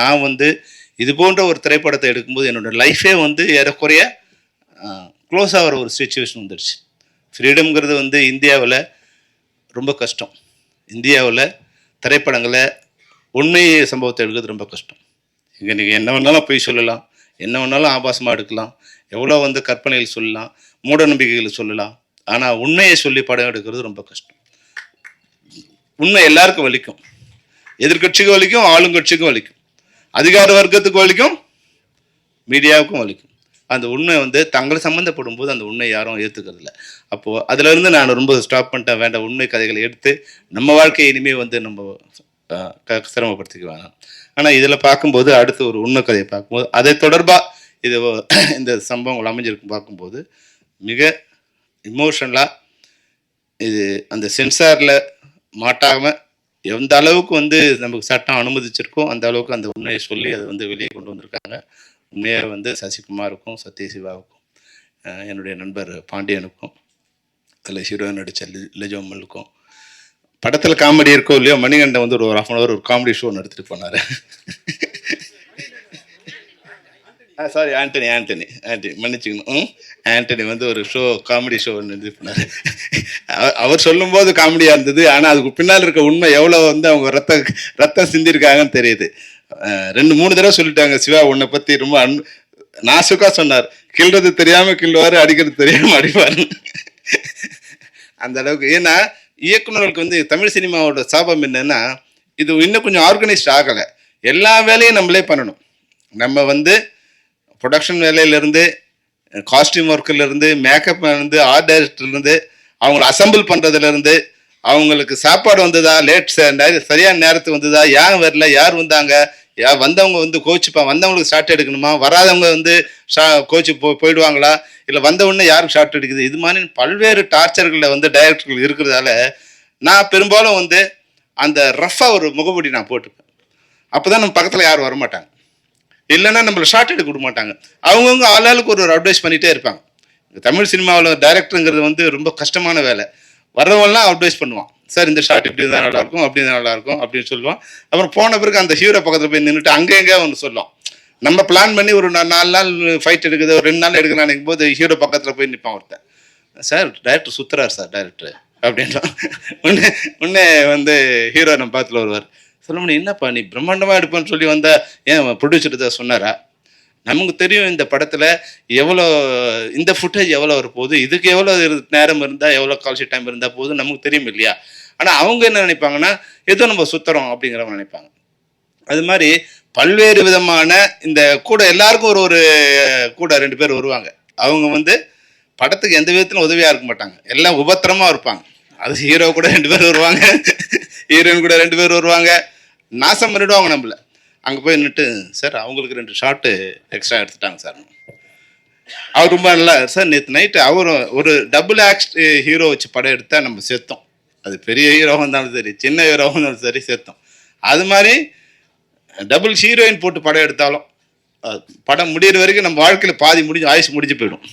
நான் வந்து இது போன்ற ஒரு திரைப்படத்தை எடுக்கும்போது என்னோட லைஃபே வந்து ஏறக்குறைய க்ளோஸ் ஆகிற ஒரு சுச்சுவேஷன் வந்துடுச்சு ஃப்ரீடம்ங்கிறது வந்து இந்தியாவில் ரொம்ப கஷ்டம். இந்தியாவில் திரைப்படங்களை உண்மை சம்பவத்தை எடுக்கிறது ரொம்ப கஷ்டம். இங்கே நீங்கள் என்ன வேணாலும் போய் சொல்லலாம். என்ன வேணாலும் ஆபாசமாக எடுக்கலாம். எவ்வளோ வந்து கற்பனைகள் சொல்லலாம். மூட நம்பிக்கைகள் சொல்லலாம். ஆனால் உண்மையை சொல்லி படம் எடுக்கிறது ரொம்ப கஷ்டம். உண்மை எல்லாருக்கும் வலிக்கும். எதிர்க்கட்சிக்கும் வலிக்கும் ஆளுங்கட்சிக்கும் வலிக்கும். அதிகார வர்க்கத்துக்கு வலிக்கும் மீடியாவுக்கும் வலிக்கும். அந்த உண்மை வந்து தங்களை சம்மந்தப்படும் போது அந்த உண்மை யாரும் ஏற்றுக்கிறதில்ல அப்போது அதுலேருந்து நான் ரொம்ப ஸ்டாப் பண்ணிட்டேன் வேண்டாம் உண்மை கதைகளை எடுத்து நம்ம வாழ்க்கையை இனிமேல் வந்து நம்ம க- சிரமப்படுத்திக்க வேணாம் ஆனால் இதில் பார்க்கும்போது அடுத்து ஒரு உண்மை கதையை பார்க்கும்போது அதை தொடர்பாக இது இந்த சம்பவங்கள் அமைஞ்சிருக்கும் பார்க்கும்போது மிக இமோஷனலாக இது அந்த சென்சாரில் மாட்டாமல் எந்த அளவுக்கு வந்து நமக்கு சட்டம் அனுமதிச்சிருக்கோ அந்த அளவுக்கு அந்த உண்மையை சொல்லி அதை வந்து வெளியே கொண்டு வந்திருக்காங்க. உண்மையாக வந்து சசிகுமாருக்கும் சத்யசிவாவுக்கும் என்னுடைய நண்பர் பாண்டியனுக்கும் அதில் ஹீரோயின் நடித்த லிஜோமலுக்கும் படத்தில் காமெடி இருக்கோ இல்லையோ மணிகண்டன் வந்து ஒரு ஹாஃப் அன் ஹவர் ஒரு காமெடி ஷோ நடத்திட்டு போனார். சாரி ஆண்டனி ஆண்டனி ஆண்டனி மன்னிச்சுக்கணும். ஆண்டனி வந்து ஒரு ஷோ காமெடி ஷோ ஒன்று இது பண்ணார். அவர் சொல்லும்போது காமெடியாக இருந்தது ஆனால் அதுக்கு பின்னால் இருக்க உண்மை எவ்வளோ வந்து அவங்க ரத்த ரத்தம் சிந்திருக்காங்கன்னு தெரியுது. ரெண்டு மூணு தடவை சொல்லிட்டாங்க சிவா உன்னை பற்றி ரொம்ப அன் நாசுக்காக சொன்னார். கிள்றது தெரியாமல் கிள்ளுவார் அடிக்கிறது தெரியாமல் அடிப்பார். அந்த அளவுக்கு. ஏன்னா இயக்குனர்களுக்கு வந்து தமிழ் சினிமாவோட சாபம் என்னன்னா இது இன்னும் கொஞ்சம் ஆர்கனைஸ்ட் ஆகலை. எல்லா வேலையும் நம்மளே பண்ணணும். நம்ம வந்து ப்ரொடக்ஷன் வேலையிலேருந்து காஸ்டியூம் ஒர்க்கிலேருந்து மேக்கப்லேருந்து ஆர்ட் டைரக்டர்லேருந்து அவங்கள அசம்பிள் பண்ணுறதுலேருந்து அவங்களுக்கு சாப்பாடு வந்ததா லேட் சரியான நேரத்துக்கு வந்ததா ஏன் வரல யார் வந்தாங்க யா வந்தவங்க வந்து கோச்சுப்பா வந்தவங்களுக்கு ஷார்ட் எடுக்கணுமா வராதவங்க வந்து ஷா கோச்சு போ போயிடுவாங்களா இல்லை வந்தவுடனே யாருக்கு ஷார்ட் எடுக்குது? இது மாதிரி பல்வேறு டார்ச்சர்களில் வந்து டைரக்டர்கள் இருக்கிறதால நான் பெரும்பாலும் வந்து அந்த ரஃபாக ஒரு முகமூடி நான் போட்டுப்பேன் அப்போ தான் நம்ம பக்கத்தில் யாரும் வரமாட்டாங்க. இல்லைன்னா நம்மளை ஷார்ட் எடுக்க விட மாட்டாங்க. அவங்கவுங்க ஆளாளுக்கு ஒரு ஒரு அட்வைஸ் பண்ணிகிட்டே இருப்பாங்க. தமிழ் சினிமாவில் டைரக்டருங்கிறது வந்து ரொம்ப கஷ்டமான வேலை. வர்றவங்கலாம் அட்வைஸ் பண்ணுவான். சார் இந்த ஷார்ட் இப்படி தான் நல்லா இருக்கும் அப்படி தான் நல்லா இருக்கும் அப்படின்னு சொல்லுவான். அப்புறம் போன பிறகு அந்த ஹீரோ பக்கத்தில் போய் நின்றுட்டு அங்கே எங்கே ஒன்று சொல்லுவான். நம்ம பிளான் பண்ணி ஒரு நாலு நாள் ஃபைட் எடுக்குது ஒரு ரெண்டு நாள் எடுக்கலான்னு நினைக்கும் போது ஹீரோ பக்கத்தில் போய் நிற்பான் ஒருத்தன். சார் டைரக்டர் சுத்துறார் சார் டைரக்டர் அப்படின்றான் உடனே உடனே வந்து ஹீரோ நம்ம பார்த்துல வருவார். சொல்ல முடியும் என்னப்பா நீ பிரம்மாண்டமாக எடுப்பேன்னு சொல்லி வந்தா ஏன் ப்ரொடியூசர் தான் சொன்னாரா? நமக்கு தெரியும் இந்த படத்தில் எவ்வளோ இந்த ஃபுட்டேஜ் எவ்வளோ வரப்போகுது இதுக்கு எவ்வளோ நேரம் இருந்தால் எவ்வளோ கால்ஷி டைம் இருந்தால் போகுது நமக்கு தெரியும் இல்லையா? ஆனால் அவங்க என்ன நினைப்பாங்கன்னா ஏதோ நம்ம சுத்துறோம் அப்படிங்கிறவங்க நினைப்பாங்க. அது மாதிரி பல்வேறு விதமான இந்த கூட எல்லாருக்கும் ஒரு ஒரு கூட ரெண்டு பேர் வருவாங்க. அவங்க வந்து படத்துக்கு எந்த விதத்திலும் உதவியாக இருக்க மாட்டாங்க. எல்லாம் உபத்திரமா இருப்பாங்க. அது ஹீரோ கூட ரெண்டு பேர் வருவாங்க. ஹீரோயின் கூட ரெண்டு பேர் வருவாங்க. நாசம் பண்ணிடுவாங்க நம்மள. அங்கே போய் நின்றுட்டு சார் அவங்களுக்கு ரெண்டு ஷார்ட்டு எக்ஸ்ட்ரா எடுத்துட்டாங்க சார். அவர் ரொம்ப நல்லா சார் நேற்று நைட்டு அவரும் ஒரு டபுள் ஆக்ட் ஹீரோ வச்சு படம் எடுத்தால் நம்ம செத்தோம். அது பெரிய ஹீரோவாக இருந்தாலும் சரி சின்ன ஹீரோவாக இருந்தாலும் சரி செத்தோம். அது மாதிரி டபுள் ஹீரோயின் போட்டு படம் எடுத்தாலும் படம் முடிகிற வரைக்கும் நம்ம வாழ்க்கையில் பாதி முடிஞ்சு ஆயுசு முடிஞ்சு போயிடும்.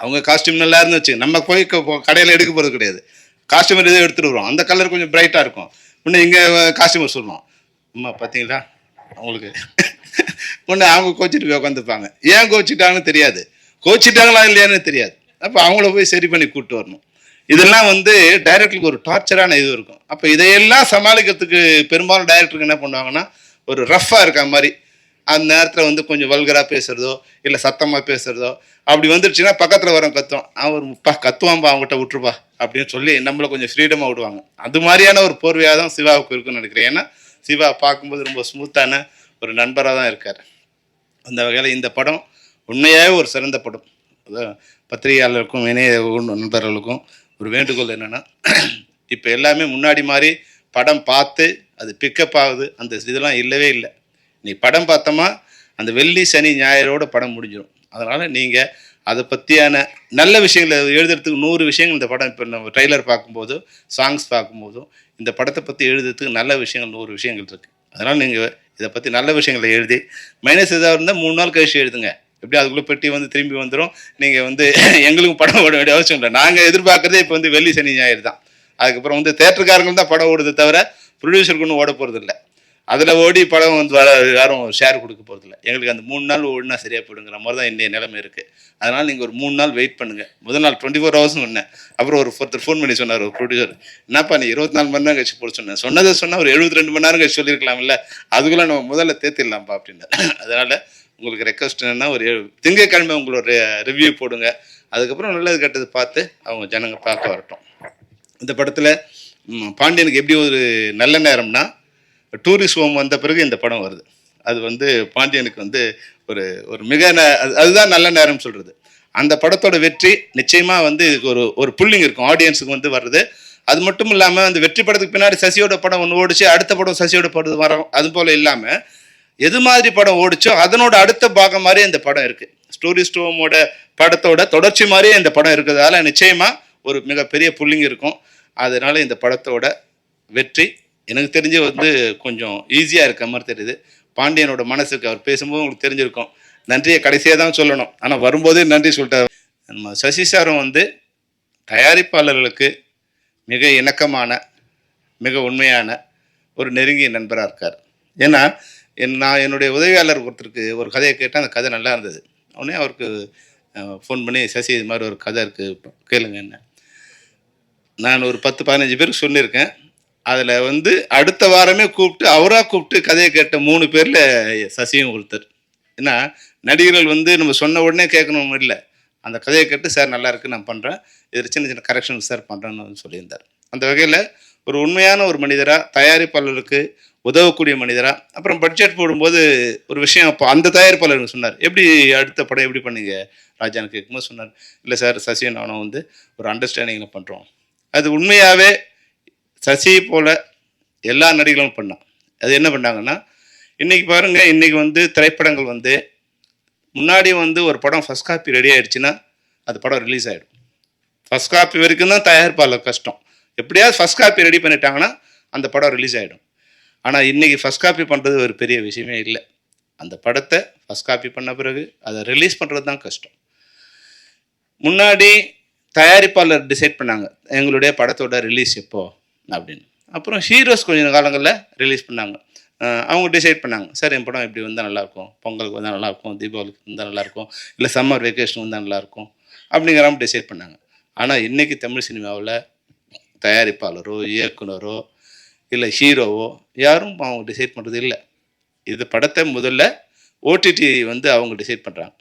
அவங்க காஸ்டியூம் நல்லா இருந்துச்சு. நம்ம போய் கடையில் எடுக்க போகிறது கிடையாது. காஸ்டியூமர் எதுவும் எடுத்துகிட்டு வருவோம். அந்த கலர் கொஞ்சம் பிரைட்டாக இருக்கும். பொண்ணு இங்கே காஸ்டியூமர் சொல்லுவோம் அம்மா பார்த்தீங்களா அவங்களுக்கு. ஒன்று அவங்க கோச்சிட்டு போய் உட்காந்துப்பாங்க ஏன் கோச்சிட்டாங்கன்னு தெரியாது. கோச்சிட்டாங்களா இல்லையான்னு தெரியாது. அப்போ அவங்கள போய் சரி பண்ணி கூப்பிட்டு வரணும். இதெல்லாம் வந்து டைரக்டருக்கு ஒரு டார்ச்சரான இது இருக்கும். அப்போ இதையெல்லாம் சமாளிக்கிறதுக்கு பெரும்பாலும் டைரக்டருக்கு என்ன பண்ணுவாங்கன்னா ஒரு ரஃப்பாக இருக்க மாதிரி அந்த நேரத்தில் வந்து கொஞ்சம் வல்கராக பேசுகிறதோ இல்லை சத்தமாக பேசுகிறதோ அப்படி வந்துருச்சுன்னா பக்கத்தில் வரோம் கத்தும் அவர் முப்பா கத்துவான்பா அவங்ககிட்ட விட்டுருப்பா அப்படின்னு சொல்லி நம்மளை கொஞ்சம் ஃப்ரீடமாக விடுவாங்க. அது மாதிரியான ஒரு போர்வையாக தான் சிவாவுக்கு இருக்குன்னு நினைக்கிறேன். ஏன்னா சிவா பார்க்கும்போது ரொம்ப ஸ்மூத்தான ஒரு நண்பராக தான் இருக்கார். அந்த வகையில் இந்த படம் உண்மையாகவே ஒரு சிறந்த படம். அதான் பத்திரிகையாளருக்கும் இணைய நண்பர்களுக்கும் ஒரு வேண்டுகோள் என்னென்னா இப்போ எல்லாமே முன்னாடி மாதிரி படம் பார்த்து அது பிக்கப் ஆகுது. அந்த இதெல்லாம் இல்லவே இல்லை. நீ படம் பார்த்தோமா அந்த வெள்ளி சனி ஞாயிறோட படம் முடிஞ்சிடும் அதனால் நீங்கள் அதை பற்றியான நல்ல விஷயங்களை எழுதுறதுக்கு நூறு விஷயங்கள் இந்த படம் இப்போ நம்ம ட்ரெய்லர் பார்க்கும்போது சாங்ஸ் பார்க்கும்போதும் இந்த படத்தை பற்றி எழுதுறதுக்கு நல்ல விஷயங்கள் நூறு விஷயங்கள் இருக்குது அதனால் நீங்கள் இதை பற்றி நல்ல விஷயங்களை எழுதி மைனஸ் ஏதாவது இருந்தால் மூணு நாள் கழிச்சு எழுதுங்க. எப்படி அதுக்குள்ளே பெட்டி வந்து திரும்பி வந்துடும் நீங்கள் வந்து எங்களுக்கும் படம் ஓட வேண்டிய அவசியம் இல்லை. நாங்கள் எதிர்பார்க்குறதே இப்போ வந்து வெள்ளி சனி ஞாயிறு தான். அதுக்கப்புறம் வந்து தேட்டருக்காரங்களும் தான் படம் ஓடுது தவிர ப்ரொடியூசருக்கு ஒன்றும் ஓட போகிறது இல்லை அதில் ஓடி படம் வந்து வர யாரும் ஷேர் கொடுக்க போகிறதில்ல எங்களுக்கு அந்த மூணு நாள் ஓடினா சரியாக போயிடுங்கிற மாதிரி தான் இன்றைய நிலைமை இருக்குது அதனால் நீங்கள் ஒரு மூணு நாள் வெயிட் பண்ணுங்கள் முதல் நாள் டுவெண்ட்டி ஃபோர் ஹவர்ஸ்னு சொன்னேன். அப்புறம் ஒரு ஒருத்தர் ஃபோன் பண்ணி சொன்னார் ஒரு ப்ரொடியூசர் என்னப்பா நீ இருபத்தி நாலு மணி நேரம் கழிச்சு போட சொன்னேன் சொன்னதை சொன்னால் ஒரு எழுபத்தி ரெண்டு மணி நேரம் கழிச்சு சொல்லியிருக்கலாம்ல. அதுக்குள்ளே நம்ம முதல்ல தேர்த்திடலாம்ப்பா அப்படின்னு அதனால் உங்களுக்கு ரெக்வஸ்ட் என்னன்னா ஒரு திங்கக்கிழமை உங்களோட ரிவ்யூ போடுங்க. அதுக்கப்புறம் நல்லது கெட்டது பார்த்து அவங்க ஜனங்க பார்க்க வரட்டும். இந்த படத்தில் பாண்டியனுக்கு எப்படி ஒரு நல்ல நேரம்னா டூரிஸ்ட் ஹோம் வந்த பிறகு இந்த படம் வருது. அது வந்து பாண்டியனுக்கு வந்து ஒரு ஒரு மிக அது- அதுதான் நல்ல நேரம் சொல்கிறது அந்த படத்தோட வெற்றி நிச்சயமாக வந்து இதுக்கு ஒரு ஒரு புள்ளிங் இருக்கும். ஆடியன்ஸுக்கு வந்து வர்றது. அது மட்டும் இல்லாமல் அந்த வெற்றி படத்துக்கு பின்னாடி சசியோட படம் ஒன்று ஓடிச்சு அடுத்த படம் சசியோட படம் வரும். அது போல் இல்லாமல் எது மாதிரி படம் ஓடிச்சோ அதனோட அடுத்த பாகம் மாதிரி இந்த படம் இருக்குது ஸ்டோரி ஸ்டோமோட படத்தோட தொடர்ச்சி மாதிரியே இந்த படம் இருக்கிறதால நிச்சயமாக ஒரு மிகப்பெரிய புள்ளிங் இருக்கும். அதனால இந்த படத்தோட வெற்றி எனக்கு தெரிஞ்சு வந்து கொஞ்சம் ஈஸியாக இருக்க மாதிரி தெரியுது. பாண்டியனோட மனசுக்கு அவர் பேசும்போது உங்களுக்கு தெரிஞ்சிருக்கும். நன்றியை கடைசியாக தான் சொல்லணும். ஆனால் வரும்போதே நன்றி சொல்லிட்டார். நம்ம சசி சாரும் வந்து தயாரிப்பாளர்களுக்கு மிக இணக்கமான மிக உண்மையான ஒரு நெருங்கிய நண்பராக இருக்கார். ஏன்னா என் நான் என்னுடைய உதவியாளர் ஒருத்தருக்கு ஒரு கதையை கேட்டால் அந்த கதை நல்லா இருந்தது. உடனே அவருக்கு ஃபோன் பண்ணி சசி இது மாதிரி ஒரு கதை இருக்குது கேளுங்க என்ன. நான் ஒரு பத்து பதினஞ்சு பேருக்கு சொல்லியிருக்கேன். அதில் வந்து அடுத்த வாரமே கூப்பிட்டு அவராக கூப்பிட்டு கதையை கேட்ட மூணு பேரில் சசியும் ஒருத்தர். ஏன்னா நடிகர்கள் வந்து நம்ம சொன்ன உடனே கேட்கணும் இல்லை. அந்த கதையை கேட்டு சார் நல்லா இருக்கு நான் பண்ணுறேன் இதில் சின்ன சின்ன கரெக்ஷன் சார் பண்ணுறேன்னு சொல்லியிருந்தார். அந்த வகையில் ஒரு உண்மையான ஒரு மனிதராக தயாரிப்பாளருக்கு உதவக்கூடிய மனிதராக அப்புறம் பட்ஜெட் போடும்போது ஒரு விஷயம் அப்போ அந்த தயாரிப்பாளர் சொன்னார். எப்படி அடுத்த படம் எப்படி பண்ணீங்க? ராஜான்னு கேட்கும்போது சொன்னார். இல்லை சார் சசி நானும் வந்து ஒரு அண்டர்ஸ்டாண்டிங்கில் பண்ணுறோம் அது உண்மையாகவே சசி போல எல்லா நடிகர்களும் பண்ணான் அது என்ன பண்ணாங்கன்னா இன்றைக்கி பாருங்கள் இன்றைக்கி வந்து திரைப்படங்கள் வந்து முன்னாடி வந்து ஒரு படம் ஃபர்ஸ்ட் காப்பி ரெடி ஆகிடுச்சின்னா அது படம் ரிலீஸ் ஆகிடும் ஃபர்ஸ்ட் காப்பி வரைக்கும் தான் தயாரிப்பாளர் கஷ்டம். எப்படியாவது ஃபர்ஸ்ட் காப்பி ரெடி பண்ணிட்டாங்கன்னா அந்த படம் ரிலீஸ் ஆகிடும் ஆனால் இன்னைக்கு ஃபர்ஸ்ட் காப்பி பண்ணுறது ஒரு பெரிய விஷயமே இல்லை. அந்த படத்தை ஃபர்ஸ்ட் காப்பி பண்ண பிறகு அதை ரிலீஸ் பண்ணுறது தான் கஷ்டம். முன்னாடி தயாரிப்பாளர் டிசைட் பண்ணாங்க எங்களுடைய படத்தோட ரிலீஸ் எப்போது அப்படின்னு. அப்புறம் ஹீரோஸ் கொஞ்ச காலங்களில் ரிலீஸ் பண்ணாங்க. அவங்க டிசைட் பண்ணாங்க. சார் என் படம் இப்படி வந்தால் நல்லாயிருக்கும். பொங்கலுக்கு வந்தால் நல்லாயிருக்கும். தீபாவளிக்கு வந்தால் நல்லாயிருக்கும். இல்லை சம்மர் வெக்கேஷன் வந்தால் நல்லாயிருக்கும். அப்படிங்கிற மாதிரி டிசைட் பண்ணாங்க. ஆனால் இன்றைக்கி தமிழ் சினிமாவில் தயாரிப்பாளரோ இயக்குனரோ இல்லை ஹீரோவோ யாரும் அவங்க டிசைட் பண்ணுறது இல்லை. இது படத்தை முதல்ல ஓடிடி வந்து அவங்க டிசைட் பண்ணுறாங்க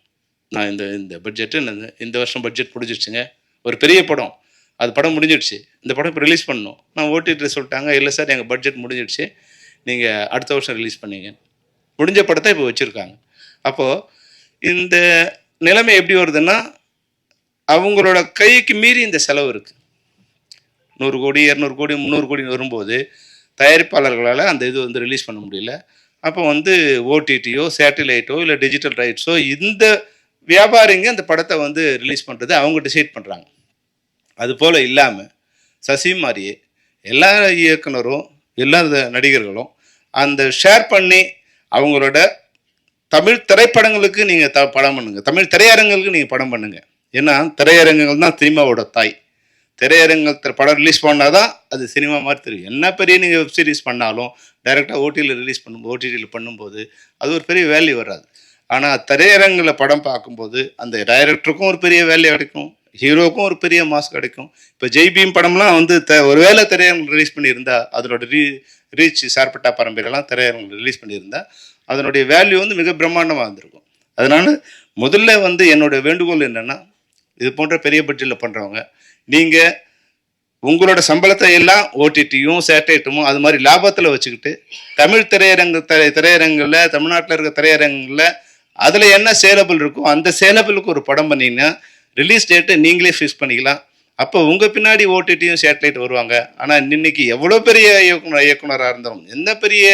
நான் இந்த இந்த பட்ஜெட்டு இந்த வருஷம் பட்ஜெட் பிடிச்சிருச்சுங்க. ஒரு பெரிய படம். அது படம் முடிஞ்சிடுச்சு. இந்த படம் இப்போ ரிலீஸ் பண்ணணும். நான் ஓடிடி சொல்லிட்டாங்க இல்லை சார் எங்கள் பட்ஜெட் முடிஞ்சிடுச்சு. நீங்கள் அடுத்த வருஷம் ரிலீஸ் பண்ணீங்க. முடிஞ்ச படத்தை இப்போ வச்சுருக்காங்க. அப்போது இந்த நிலைமை எப்படி வருதுன்னா அவங்களோட கைக்கு மீறி இந்த செலவு இருக்குது நூறு கோடி இரநூறு கோடி முந்நூறு கோடி வரும்போது தயாரிப்பாளர்களால் அந்த இது வந்து ரிலீஸ் பண்ண முடியல. அப்போ வந்து ஓடிடியோ சேட்டிலைட்டோ இல்லை டிஜிட்டல் ரைட்ஸோ இந்த வியாபாரிங்க அந்த படத்தை வந்து ரிலீஸ் பண்ணுறது அவங்க டிசைட் பண்ணுறாங்க அது போல் இல்லாமல் சசி மாதிரியே எல்லா இயக்குனரும் எல்லா நடிகர்களும் அந்த ஷேர் பண்ணி அவங்களோட தமிழ் திரைப்படங்களுக்கு நீங்கள் த படம் பண்ணுங்கள் தமிழ் திரையரங்குகளுக்கு நீங்கள் படம் பண்ணுங்கள் ஏன்னா திரையரங்குகள் தான் சினிமாவோட தாய். திரையரங்கள் திரை- படம் ரிலீஸ் பண்ணால் தான் அது சினிமா மாதிரி தெரியும். என்ன பெரிய நீங்கள் வெப் சீரிஸ் பண்ணாலும் டைரெக்டாக ஓடியில் ரிலீஸ் பண்ணும் ஓடிடியில் பண்ணும்போது அது ஒரு பெரிய வேல்யூ வராது. ஆனால் திரையரங்கில் படம் பார்க்கும்போது அந்த டைரக்டருக்கும் ஒரு பெரிய வேல்யூ கிடைக்கும். ஹீரோக்கும் ஒரு பெரிய மாஸ் கிடைக்கும். இப்போ ஜெய்பீம் படம்லாம் வந்து த ஒருவேளை திரையரங்கில் ரிலீஸ் பண்ணியிருந்தா அதனோட ரீ ரீச் சார்பட்டா பரம்பரையெல்லாம் திரையரங்கில் ரிலீஸ் பண்ணியிருந்தா அதனுடைய வேல்யூ வந்து மிக பிரம்மாண்டமாக இருந்திருக்கும் அதனால் முதல்ல வந்து என்னோட வேண்டுகோள் என்னன்னா இது போன்ற பெரிய பட்ஜெட்டில் பண்ணுறவங்க நீங்கள் உங்களோட சம்பளத்தை எல்லாம் ஓடிடியும் சேட்டைட்டும் அது மாதிரி லாபத்தில் வச்சுக்கிட்டு தமிழ் திரையரங்கு திரை திரையரங்கில் தமிழ்நாட்டில் இருக்க திரையரங்கில் அதில் என்ன சேலபிள் இருக்கோ அந்த சேலபிளுக்கு ஒரு படம் பண்ணிங்கன்னா ரிலீஸ் டேட்டை நீங்களே ஃபிக்ஸ் பண்ணிக்கலாம். அப்போ உங்கள் பின்னாடி ஓடிடியும் சேட்டலைட் வருவாங்க. ஆனால் இன்னைக்கு எவ்வளோ பெரிய இயக்குனர் இயக்குனராக இருந்தாலும் எந்த பெரிய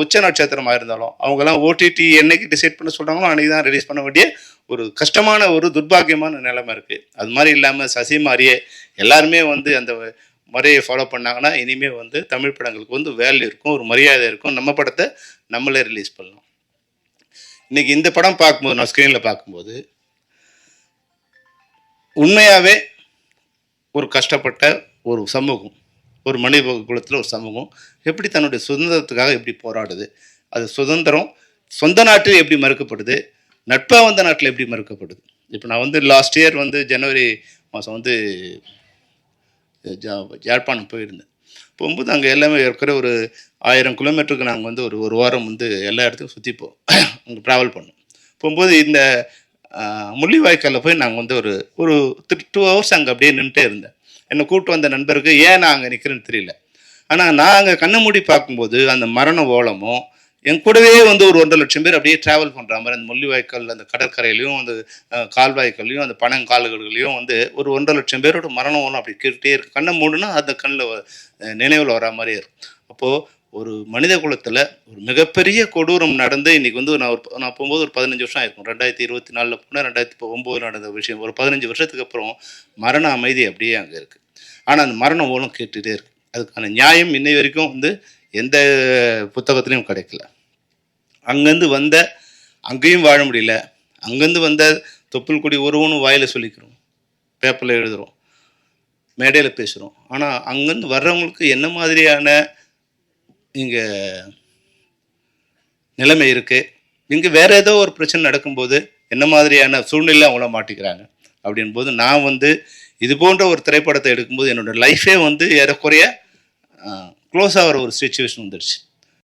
உச்ச நட்சத்திரமாக இருந்தாலும் அவங்கெல்லாம் ஓடிடி என்னைக்கு டிசைட் பண்ண சொல்கிறாங்களோ அன்றைக்கி தான் ரிலீஸ் பண்ண வேண்டிய ஒரு கஷ்டமான ஒரு துர்பாக்கியமான நிலைமை இருக்குது அது மாதிரி இல்லாமல் சசி மாதிரியே எல்லாருமே வந்து அந்த முறையை ஃபாலோ பண்ணாங்கன்னா இனிமேல் வந்து தமிழ் படங்களுக்கு வந்து வேல்யூ இருக்கும் ஒரு மரியாதை இருக்கும். நம்ம படத்தை நம்மளே ரிலீஸ் பண்ணலாம். இன்றைக்கி இந்த படம் பார்க்கும்போது நான் ஸ்க்ரீனில் பார்க்கும்போது உண்மையாகவே ஒரு கஷ்டப்பட்ட ஒரு சமூகம் ஒரு மனித குலத்தில் ஒரு சமூகம் எப்படி தன்னுடைய சுதந்திரத்துக்காக எப்படி போராடுது? அது சுதந்திரம் சொந்த நாட்டில் எப்படி மறுக்கப்படுது? நட்பாக வந்த நாட்டில் எப்படி மறுக்கப்படுது? இப்போ நான் வந்து லாஸ்ட் இயர் வந்து ஜனவரி மாதம் வந்து ஜா- யாழ்ப்பாணம் போயிருந்தேன். போகும்போது அங்கே எல்லாமே இருக்கிற ஒரு ஆயிரம் கிலோமீட்டருக்கு நாங்கள் வந்து ஒரு ஒரு வாரம் வந்து எல்லா இடத்துக்கும் சுற்றி போ அங்கே ட்ராவல் பண்ணோம். போகும்போது இந்த முள்ளிவாய்க்காலில் போய் நாங்கள் வந்து ஒரு ஒரு டூ ஹவர்ஸ் அங்கே அப்படியே நின்றுட்டே இருந்தேன். என்னை கூப்பிட்டு வந்த நண்பருக்கு ஏன் நான் அங்கே நிற்கிறேன்னு தெரியல. ஆனால் நான் அங்கே கண்ணை மூடி பார்க்கும்போது அந்த மரண ஓலமும் என் கூடவே வந்து ஒரு ஒன்றரை லட்சம் பேர் அப்படியே ட்ராவல் பண்ணுற மாதிரி அந்த முள்ளிவாய்க்கால் அந்த கடற்கரையிலையும் அந்த கால்வாய்க்கள்லையும் அந்த பனங்கால்கள்லையும் வந்து ஒரு ஒன்றரை லட்சம் பேரோட மரணம் ஓலம் அப்படி கேட்டுகிட்டே இருக்கு. கண்ணை மூடுனா அந்த கண்ணில் நினைவில் வர மாதிரியே இருக்கும். அப்போது ஒரு மனித குலத்தில் ஒரு மிகப்பெரிய கொடூரம் நடந்து இன்னைக்கு வந்து நான் ஒரு நான் போகும்போது ஒரு பதினஞ்சு வருஷம் ஆயிருக்கும். ரெண்டாயிரத்தி இருபத்தி நாலில் போனால் ரெண்டாயிரத்தி ஒம்போது நடந்த விஷயம். ஒரு பதினஞ்சு வருஷத்துக்கு அப்புறம் மரண அமைதி அப்படியே அங்கே இருக்குது ஆனால் அந்த மரண ஓலம் கேட்டுகிட்டே இருக்கு. அதுக்கான நியாயம் இன்னை வரைக்கும் வந்து எந்த புத்தகத்துலையும் கிடைக்கல. அங்கேருந்து வந்த அங்கேயும் வாழ முடியல. அங்கேருந்து வந்த தொப்புள் கொடி ஒருவனும் வாயில் சொல்லிக்கிறோம். பேப்பரில் எழுதுகிறோம் மேடையில் பேசுகிறோம் ஆனால் அங்கேருந்து வர்றவங்களுக்கு என்ன மாதிரியான இங்கே நிலைமை இருக்குது இங்கே வேறு ஏதோ ஒரு பிரச்சனை நடக்கும்போது என்ன மாதிரியான சூழ்நிலை அவங்கள மாட்டிக்கிறாங்க அப்படின் போது நான் வந்து இது போன்ற ஒரு திரைப்படத்தை எடுக்கும்போது என்னோட லைஃபே வந்து ஏறக்குறைய க்ளோஸ் ஆகிற ஒரு சுச்சுவேஷன் வந்துடுச்சு